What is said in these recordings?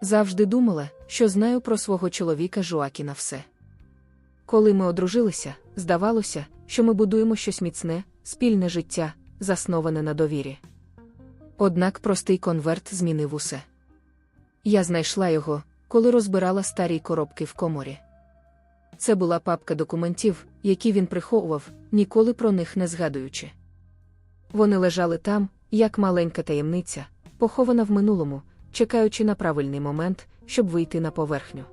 Завжди думала, що знаю про свого чоловіка Жуакіна все. Коли ми одружилися, здавалося, що ми будуємо щось міцне, спільне життя, засноване на довірі. Однак простий конверт змінив усе. Я знайшла його, коли розбирала старі коробки в коморі. Це була папка документів, які він приховував, ніколи про них не згадуючи. Вони лежали там, як маленька таємниця, похована в минулому, чекаючи на правильний момент, щоб вийти на поверхню.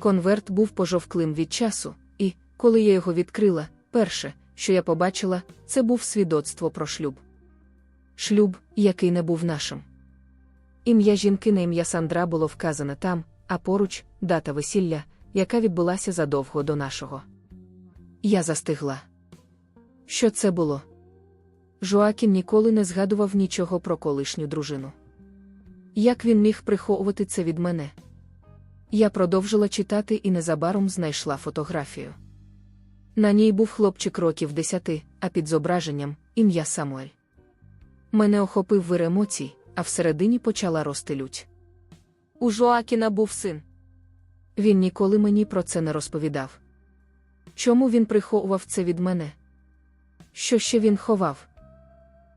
Конверт був пожовклим від часу, і, коли я його відкрила, перше, що я побачила, це був свідоцтво про шлюб. Шлюб, який не був нашим. Ім'я жінки на ім'я Сандра було вказане там, а поруч дата весілля, яка відбулася задовго до нашого. Я застигла. Що це було? Жоакін ніколи не згадував нічого про колишню дружину. Як він міг приховувати це від мене? Я продовжила читати і незабаром знайшла фотографію. На ній був хлопчик років десяти, а під зображенням ім'я Самуель. Мене охопив вир емоцій, а всередині почала рости лють. У Жоакіна був син. Він ніколи мені про це не розповідав. Чому він приховував це від мене? Що ще він ховав?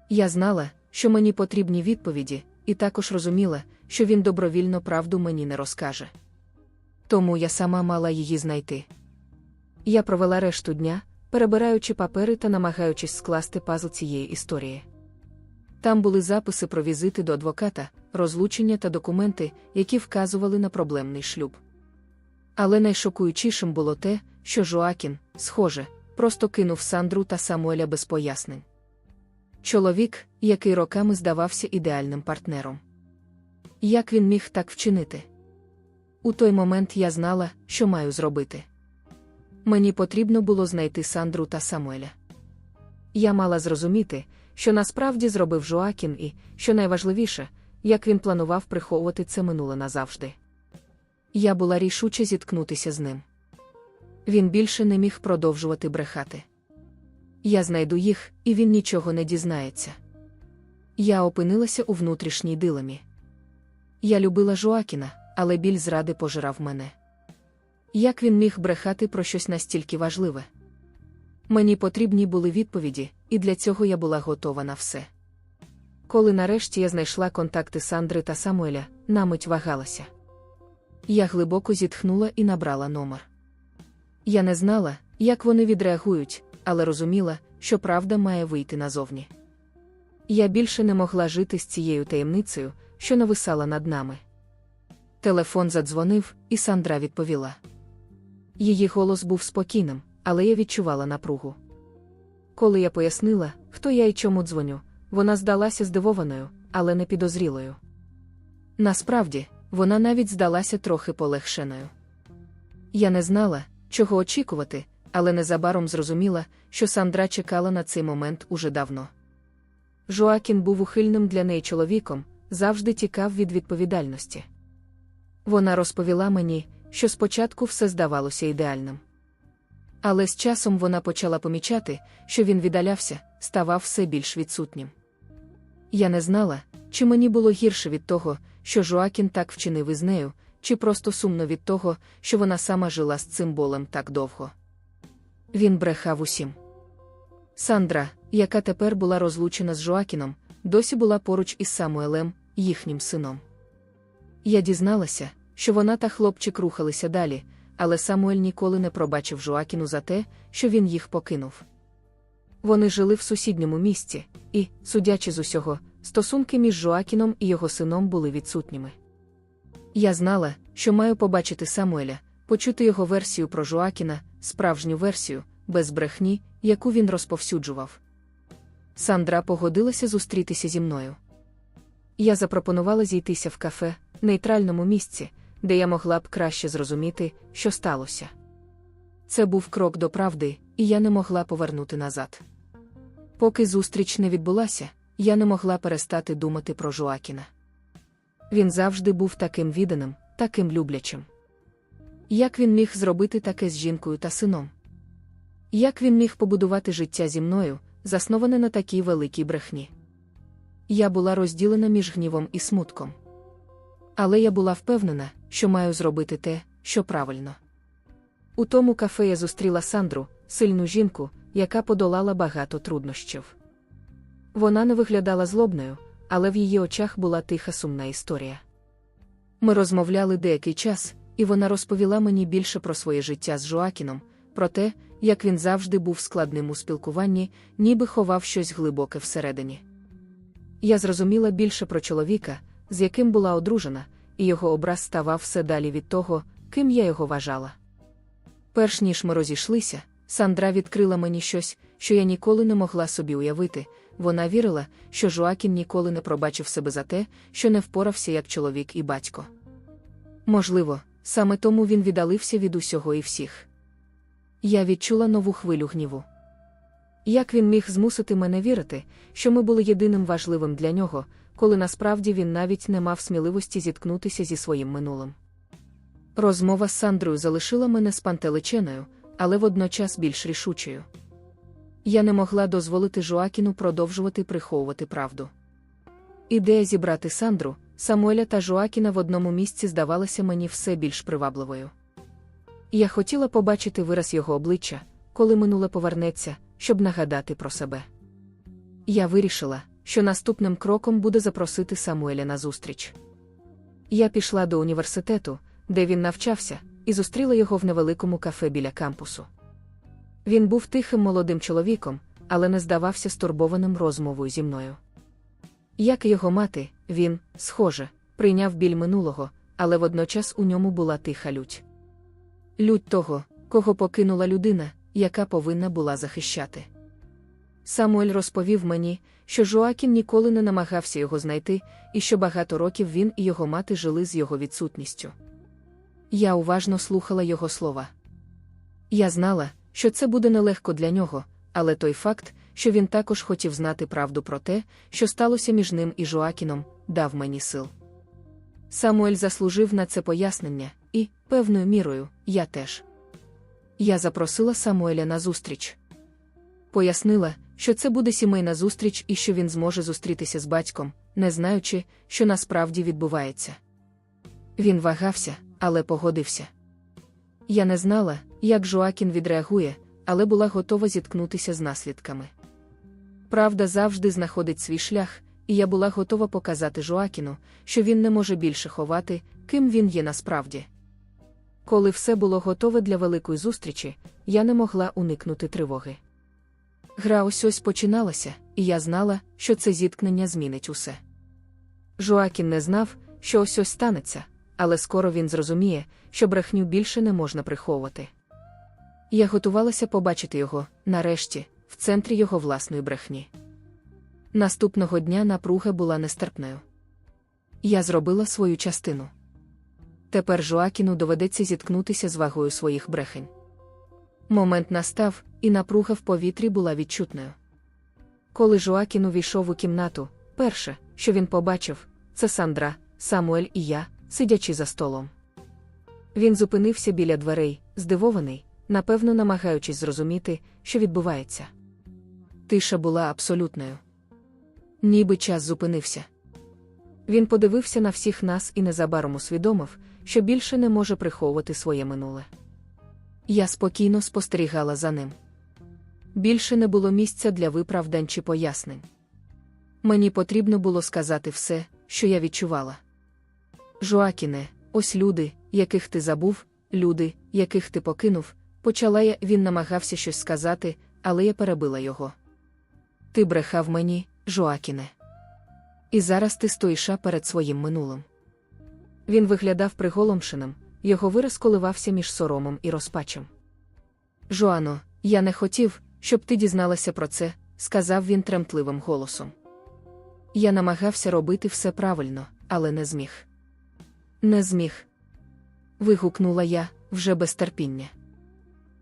Я знала, що мені потрібні відповіді, і також розуміла, що він добровільно правду мені не розкаже. Тому я сама мала її знайти. Я провела решту дня, перебираючи папери та намагаючись скласти пазл цієї історії. Там були записи про візити до адвоката, розлучення та документи, які вказували на проблемний шлюб. Але найшокуючішим було те, що Жоакін, схоже, просто кинув Сандру та Самуеля без пояснень. Чоловік, який роками здавався ідеальним партнером. Як він міг так вчинити? У той момент я знала, що маю зробити. Мені потрібно було знайти Сандру та Самуеля. Я мала зрозуміти, що насправді зробив Жоакін і, що найважливіше, як він планував приховувати це минуле назавжди. Я була рішуче зіткнутися з ним. Він більше не міг продовжувати брехати. Я знайду їх, і він нічого не дізнається. Я опинилася у внутрішній дилемі. Я любила Жоакіна, але біль зради пожирав мене. Як він міг брехати про щось настільки важливе? Мені потрібні були відповіді, і для цього я була готова на все. Коли нарешті я знайшла контакти Сандри та Самуеля, намить вагалася. Я глибоко зітхнула і набрала номер. Я не знала, як вони відреагують, але розуміла, що правда має вийти назовні. Я більше не могла жити з цією таємницею, що нависала над нами. Телефон задзвонив, і Сандра відповіла. Її голос був спокійним, але я відчувала напругу. Коли я пояснила, хто я і чому дзвоню, вона здалася здивованою, але не підозрілою. Насправді, вона навіть здалася трохи полегшеною. Я не знала, чого очікувати, але незабаром зрозуміла, що Сандра чекала на цей момент уже давно. Жоакін був ухильним для неї чоловіком, завжди тікав від відповідальності. Вона розповіла мені, що спочатку все здавалося ідеальним. Але з часом вона почала помічати, що він віддалявся, ставав все більш відсутнім. Я не знала, чи мені було гірше від того, що Жоакін так вчинив із нею, чи просто сумно від того, що вона сама жила з цим болем так довго. Він брехав усім. Сандра, яка тепер була розлучена з Жоакіном, досі була поруч із Самуелем, їхнім сином. Я дізналася, що вона та хлопчик рухалися далі, але Самуель ніколи не пробачив Жоакіну за те, що він їх покинув. Вони жили в сусідньому місті, і, судячи з усього, стосунки між Жоакіном і його сином були відсутніми. Я знала, що маю побачити Самуеля, почути його версію про Жоакіна, справжню версію, без брехні, яку він розповсюджував. Сандра погодилася зустрітися зі мною. Я запропонувала зійтися в кафе, нейтральному місці, де я могла б краще зрозуміти, що сталося. Це був крок до правди, і я не могла повернути назад. Поки зустріч не відбулася, я не могла перестати думати про Жоакіна. Він завжди був таким відданим, таким люблячим. Як він міг зробити таке з жінкою та сином? Як він міг побудувати життя зі мною, засноване на такій великій брехні? Я була розділена між гнівом і смутком. Але я була впевнена, що маю зробити те, що правильно. У тому кафе я зустріла Сандру, сильну жінку, яка подолала багато труднощів. Вона не виглядала злобною, але в її очах була тиха сумна історія. Ми розмовляли деякий час, і вона розповіла мені більше про своє життя з Жоакіном, про те, як він завжди був складним у спілкуванні, ніби ховав щось глибоке всередині. Я зрозуміла більше про чоловіка, з яким була одружена, і його образ ставав все далі від того, ким я його вважала. Перш ніж ми розійшлися, Сандра відкрила мені щось, що я ніколи не могла собі уявити. Вона вірила, що Жоакін ніколи не пробачив себе за те, що не впорався як чоловік і батько. Можливо, саме тому він віддалився від усього і всіх. Я відчула нову хвилю гніву. Як він міг змусити мене вірити, що ми були єдиним важливим для нього, коли насправді він навіть не мав сміливості зіткнутися зі своїм минулим. Розмова з Сандрою залишила мене спантеличеною, але водночас більш рішучою. Я не могла дозволити Жоакіну продовжувати приховувати правду. Ідея зібрати Сандру, Самуеля та Жоакіна в одному місці здавалася мені все більш привабливою. Я хотіла побачити вираз його обличчя, коли минуле повернеться, щоб нагадати про себе. Я вирішила, що наступним кроком буде запросити Самуеля на зустріч. Я пішла до університету, де він навчався, і зустріла його в невеликому кафе біля кампусу. Він був тихим молодим чоловіком, але не здавався стурбованим розмовою зі мною. Як його мати, він, схоже, прийняв біль минулого, але водночас у ньому була тиха лють. Лють того, кого покинула людина, яка повинна була захищати. Самуель розповів мені, що Жоакін ніколи не намагався його знайти, і що багато років він і його мати жили з його відсутністю. Я уважно слухала його слова. Я знала, що це буде нелегко для нього, але той факт, що він також хотів знати правду про те, що сталося між ним і Жоакіном, дав мені сил. Самуель заслужив на це пояснення, і, певною мірою, я теж. Я запросила Самуеля на зустріч. Пояснила, що це буде сімейна зустріч і що він зможе зустрітися з батьком, не знаючи, що насправді відбувається. Він вагався, але погодився. Я не знала, як Жоакін відреагує, але була готова зіткнутися з наслідками. Правда завжди знаходить свій шлях, і я була готова показати Жоакіну, що він не може більше ховати, ким він є насправді. Коли все було готове для великої зустрічі, я не могла уникнути тривоги. Гра ось ось починалася, і я знала, що це зіткнення змінить усе. Жоакін не знав, що ось ось станеться, але скоро він зрозуміє, що брехню більше не можна приховувати. Я готувалася побачити його, нарешті, в центрі його власної брехні. Наступного дня напруга була нестерпною. Я зробила свою частину. Тепер Жоакіну доведеться зіткнутися з вагою своїх брехень. Момент настав, і напруга в повітрі була відчутною. Коли Жоакін увійшов у кімнату, перше, що він побачив, це Сандра, Самуель і я, сидячи за столом. Він зупинився біля дверей, здивований, напевно, намагаючись зрозуміти, що відбувається. Тиша була абсолютною. Ніби час зупинився. Він подивився на всіх нас і незабаром усвідомив, що більше не може приховувати своє минуле. Я спокійно спостерігала за ним. Більше не було місця для виправдань чи пояснень. Мені потрібно було сказати все, що я відчувала. Жоакіне, ось люди, яких ти забув, люди, яких ти покинув, почала я, він намагався щось сказати, але я перебила його. Ти брехав мені, Жоакіне. І зараз ти стоїша перед своїм минулим. Він виглядав приголомшеним, його вираз коливався між соромом і розпачем. Жоано, я не хотів, щоб ти дізналася про це, сказав він тремтливим голосом. Я намагався робити все правильно, але не зміг. Не зміг. Вигукнула я вже без терпіння.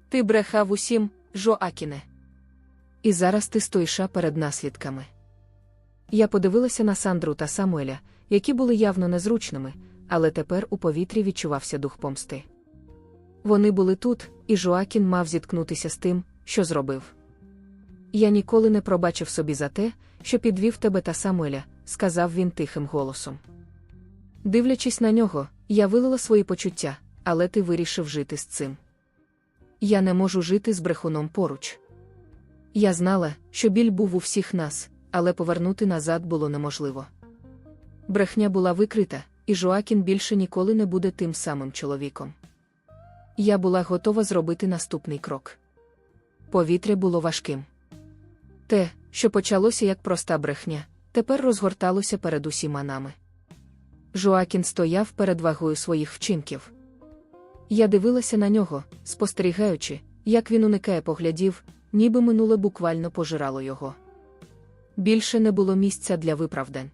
Ти брехав усім, Жоакіне. І зараз ти стоїша перед наслідками. Я подивилася на Сандру та Самуеля, які були явно незручними, але тепер у повітрі відчувався дух помсти. Вони були тут, і Жоакін мав зіткнутися з тим, що зробив. Я ніколи не пробачив собі за те, що підвів тебе та Самуеля, сказав він тихим голосом. Дивлячись на нього, я вилила свої почуття, але ти вирішив жити з цим. Я не можу жити з брехуном поруч. Я знала, що біль був у всіх нас, але повернути назад було неможливо. Брехня була викрита, і Жоакін більше ніколи не буде тим самим чоловіком. Я була готова зробити наступний крок. Повітря було важким. Те, що почалося як проста брехня, тепер розгорталося перед усіма нами. Жоакін стояв перед вагою своїх вчинків. Я дивилася на нього, спостерігаючи, як він уникає поглядів, ніби минуле буквально пожирало його. Більше не було місця для виправдань.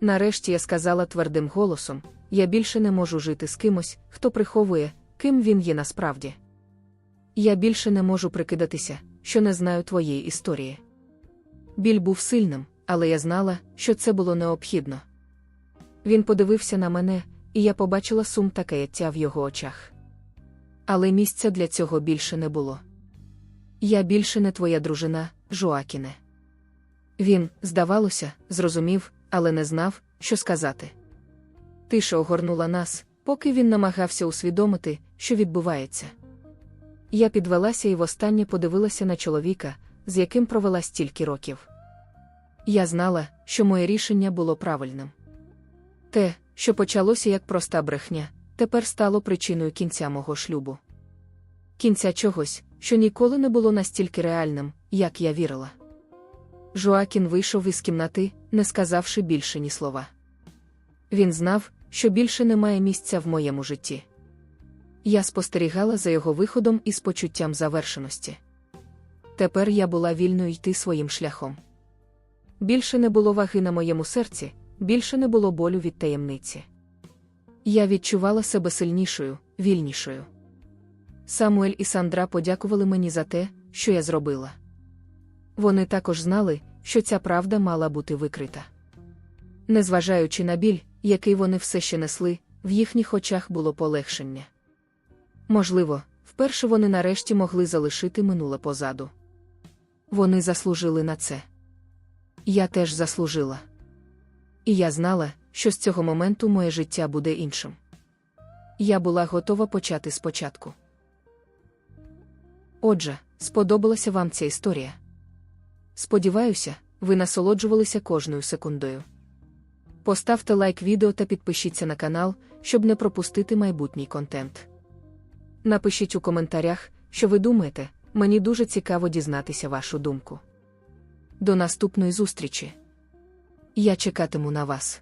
Нарешті я сказала твердим голосом: я більше не можу жити з кимось, хто приховує, ким він є насправді. Я більше не можу прикидатися, що не знаю твоєї історії. Біль був сильним, але я знала, що це було необхідно. Він подивився на мене, і я побачила сум та каяття в його очах. Але місця для цього більше не було. Я більше не твоя дружина, Жоакіне. Він, здавалося, зрозумів, але не знав, що сказати. Тиша огорнула нас, поки він намагався усвідомити, що відбувається. Я підвелася і востаннє подивилася на чоловіка, з яким провела стільки років. Я знала, що моє рішення було правильним. Те, що почалося як проста брехня, тепер стало причиною кінця мого шлюбу. Кінця чогось, що ніколи не було настільки реальним, як я вірила. Жоакін вийшов із кімнати, не сказавши більше ні слова. Він знав, що більше немає місця в моєму житті. Я спостерігала за його виходом із почуттям завершеності. Тепер я була вільною йти своїм шляхом. Більше не було ваги на моєму серці, більше не було болю від таємниці. Я відчувала себе сильнішою, вільнішою. Самуель і Сандра подякували мені за те, що я зробила. Вони також знали, що ця правда мала бути викрита. Незважаючи на біль, який вони все ще несли, в їхніх очах було полегшення. Можливо, вперше вони нарешті могли залишити минуле позаду. Вони заслужили на це. Я теж заслужила. І я знала, що з цього моменту моє життя буде іншим. Я була готова почати спочатку. Отже, сподобалася вам ця історія. Сподіваюся, ви насолоджувалися кожною секундою. Поставте лайк відео та підпишіться на канал, щоб не пропустити майбутній контент. Напишіть у коментарях, що ви думаєте, мені дуже цікаво дізнатися вашу думку. До наступної зустрічі! Я чекатиму на вас.